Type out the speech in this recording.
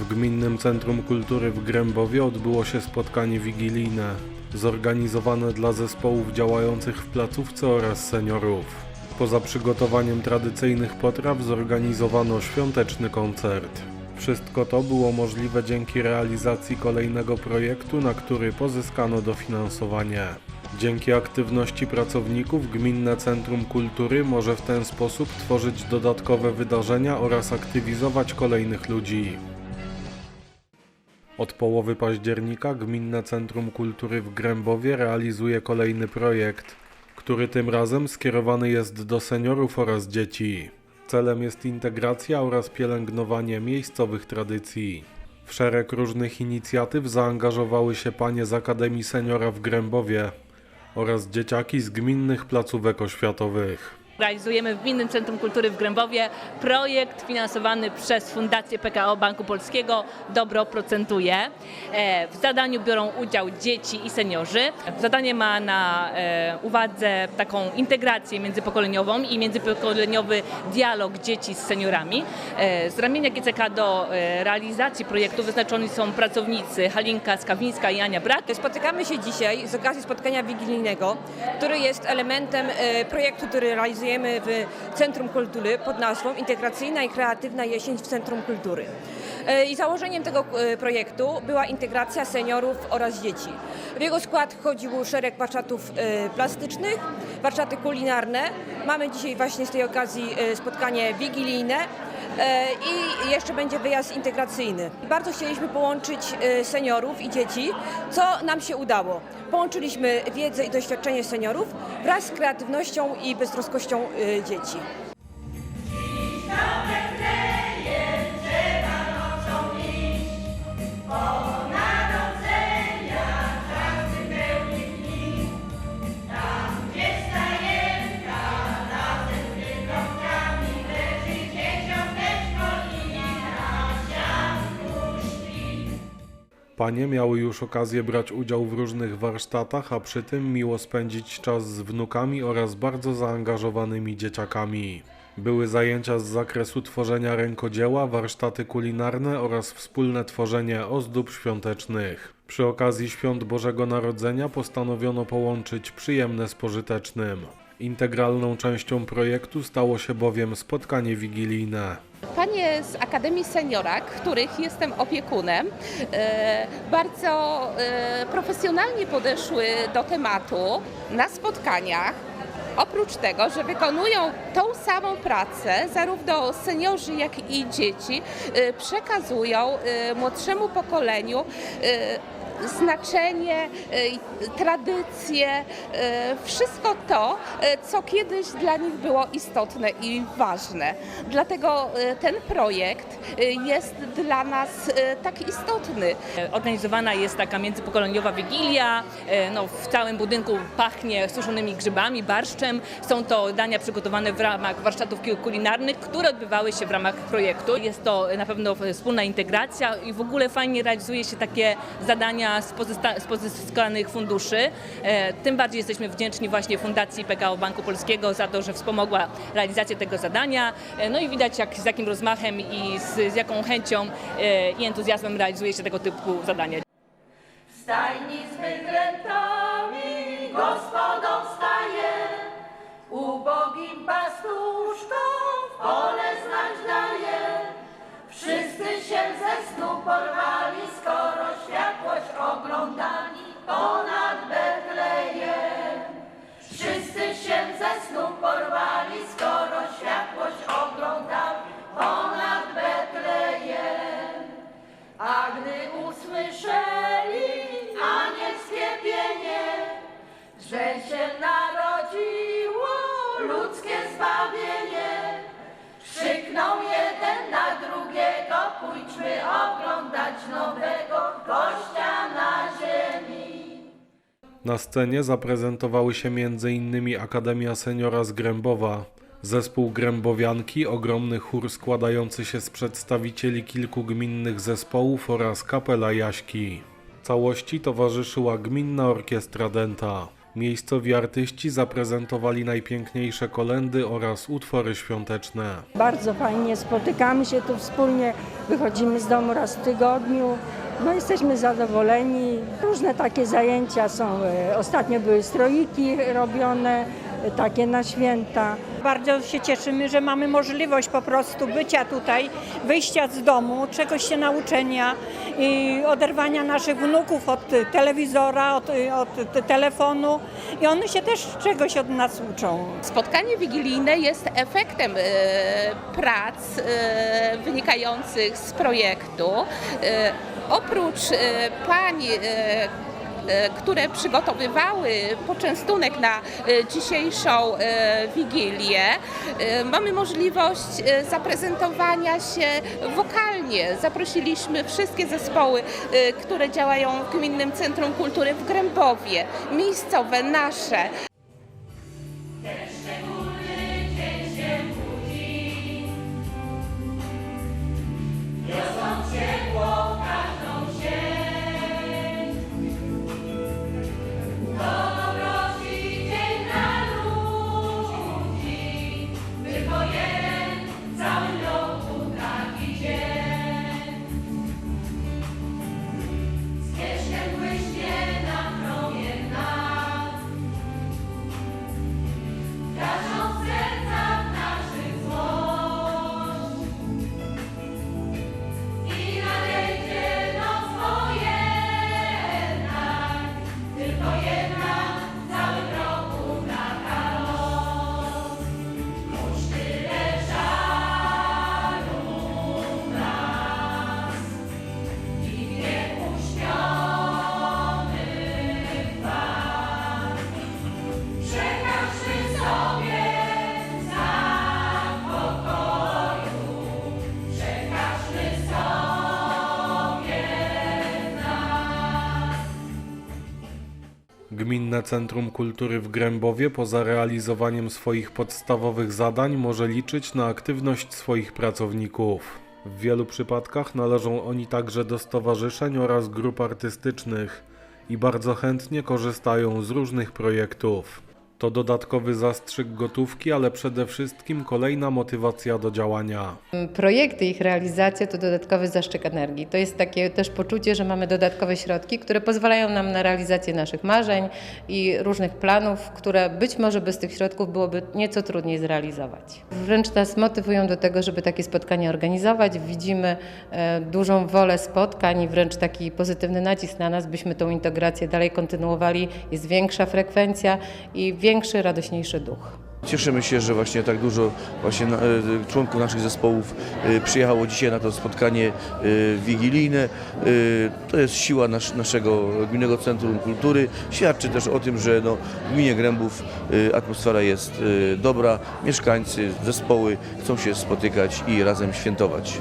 W Gminnym Centrum Kultury w Grębowie odbyło się spotkanie wigilijne, zorganizowane dla zespołów działających w placówce oraz seniorów. Poza przygotowaniem tradycyjnych potraw zorganizowano świąteczny koncert. Wszystko to było możliwe dzięki realizacji kolejnego projektu, na który pozyskano dofinansowanie. Dzięki aktywności pracowników Gminne Centrum Kultury może w ten sposób tworzyć dodatkowe wydarzenia oraz aktywizować kolejnych ludzi. Od połowy października Gminne Centrum Kultury w Grębowie realizuje kolejny projekt, który tym razem skierowany jest do seniorów oraz dzieci. Celem jest integracja oraz pielęgnowanie miejscowych tradycji. W szereg różnych inicjatyw zaangażowały się panie z Akademii Seniora w Grębowie oraz dzieciaki z gminnych placówek oświatowych. Realizujemy w Gminnym Centrum Kultury w Grębowie projekt finansowany przez Fundację PKO Banku Polskiego Dobro Procentuje. E, W zadaniu biorą udział dzieci i seniorzy. Zadanie ma na e, uwadze taką integrację międzypokoleniową i międzypokoleniowy dialog dzieci z seniorami. E, Z ramienia GCK do realizacji projektu wyznaczoni są pracownicy Halinka Skawińska i Ania Brak. Spotykamy się dzisiaj z okazji spotkania wigilijnego, który jest elementem projektu, który realizujemy w Centrum Kultury pod nazwą Integracyjna i Kreatywna Jesień w Centrum Kultury. E, I założeniem tego e, projektu była integracja seniorów oraz dzieci. W jego skład wchodził szereg warsztatów e, plastycznych, warsztaty kulinarne. Mamy dzisiaj właśnie z tej okazji spotkanie wigilijne. E, I jeszcze będzie wyjazd integracyjny. Bardzo chcieliśmy połączyć e, seniorów i dzieci, co nam się udało. Połączyliśmy wiedzę i doświadczenie seniorów wraz z kreatywnością i beztroskością e, dzieci. Panie miały już okazję brać udział w różnych warsztatach, a przy tym miło spędzić czas z wnukami oraz bardzo zaangażowanymi dzieciakami. Były zajęcia z zakresu tworzenia rękodzieła, warsztaty kulinarne oraz wspólne tworzenie ozdób świątecznych. Przy okazji świąt Bożego Narodzenia postanowiono połączyć przyjemne z pożytecznym. Integralną częścią projektu stało się bowiem spotkanie wigilijne. Panie z Akademii Seniora, których jestem opiekunem, e, bardzo e, profesjonalnie podeszły do tematu na spotkaniach. Oprócz tego, że wykonują tą samą pracę, zarówno seniorzy, jak i dzieci, e, przekazują młodszemu pokoleniu znaczenie, e, tradycje, e, wszystko to, e, co kiedyś dla nich było istotne i ważne. Dlatego ten projekt jest dla nas tak istotny. Organizowana jest taka międzypokoleniowa wigilia. No, w całym budynku pachnie suszonymi grzybami, barszczem. Są to dania przygotowane w ramach warsztatów kulinarnych, które odbywały się w ramach projektu. Jest to na pewno wspólna integracja i w ogóle fajnie realizuje się takie zadania z, z pozyskanych funduszy. E, Tym bardziej jesteśmy wdzięczni właśnie Fundacji PKO Banku Polskiego za to, że wspomogła realizację tego zadania. E, No i widać jak, z jakim rozmachem i z, z jaką chęcią e, i entuzjazmem realizuje się tego typu zadania. W stajni z bydlętami gospodą staje, ubogim pastuszkom w pole Na scenie zaprezentowały się m.in. Akademia Seniora z Grębowa, zespół Grębowianki, ogromny chór składający się z przedstawicieli kilku gminnych zespołów oraz kapela Jaśki. Całości towarzyszyła Gminna Orkiestra Denta. Miejscowi artyści zaprezentowali najpiękniejsze kolendy oraz utwory świąteczne. Bardzo fajnie, spotykamy się tu wspólnie, wychodzimy z domu raz w tygodniu. No jesteśmy zadowoleni. Różne takie zajęcia są. e, Ostatnio były stroiki robione, takie na święta. Bardzo się cieszymy, że mamy możliwość po prostu bycia tutaj, wyjścia z domu, czegoś się nauczenia i oderwania naszych wnuków od telewizora, od, od telefonu i one się też czegoś od nas uczą. Spotkanie wigilijne jest efektem e, prac e, wynikających z projektu. E, oprócz e, które przygotowywały poczęstunek na e, dzisiejszą e, wigilię, e, mamy możliwość e, zaprezentowania się wokalnie. Zaprosiliśmy wszystkie zespoły, e, które działają w Gminnym Centrum Kultury w Grębowie, miejscowe, nasze. Centrum Kultury w Grębowie poza realizowaniem swoich podstawowych zadań może liczyć na aktywność swoich pracowników. W wielu przypadkach należą oni także do stowarzyszeń oraz grup artystycznych i bardzo chętnie korzystają z różnych projektów. To dodatkowy zastrzyk gotówki, ale przede wszystkim kolejna motywacja do działania. Projekty, ich realizacja to dodatkowy zaszczyt energii. To jest takie też poczucie, że mamy dodatkowe środki, które pozwalają nam na realizację naszych marzeń i różnych planów, które być może bez tych środków byłoby nieco trudniej zrealizować. Wręcz nas motywują do tego, żeby takie spotkania organizować. Widzimy e, dużą wolę spotkań i wręcz taki pozytywny nacisk na nas, byśmy tą integrację dalej kontynuowali. Jest większa frekwencja i większy, radośniejszy duch. Cieszymy się, że właśnie tak dużo właśnie e, członków naszych zespołów e, przyjechało dzisiaj na to spotkanie e, wigilijne. To jest siła nasz, naszego Gminnego Centrum Kultury. Świadczy też o tym, że no, w gminie Grębów atmosfera jest dobra, mieszkańcy, zespoły chcą się spotykać i razem świętować.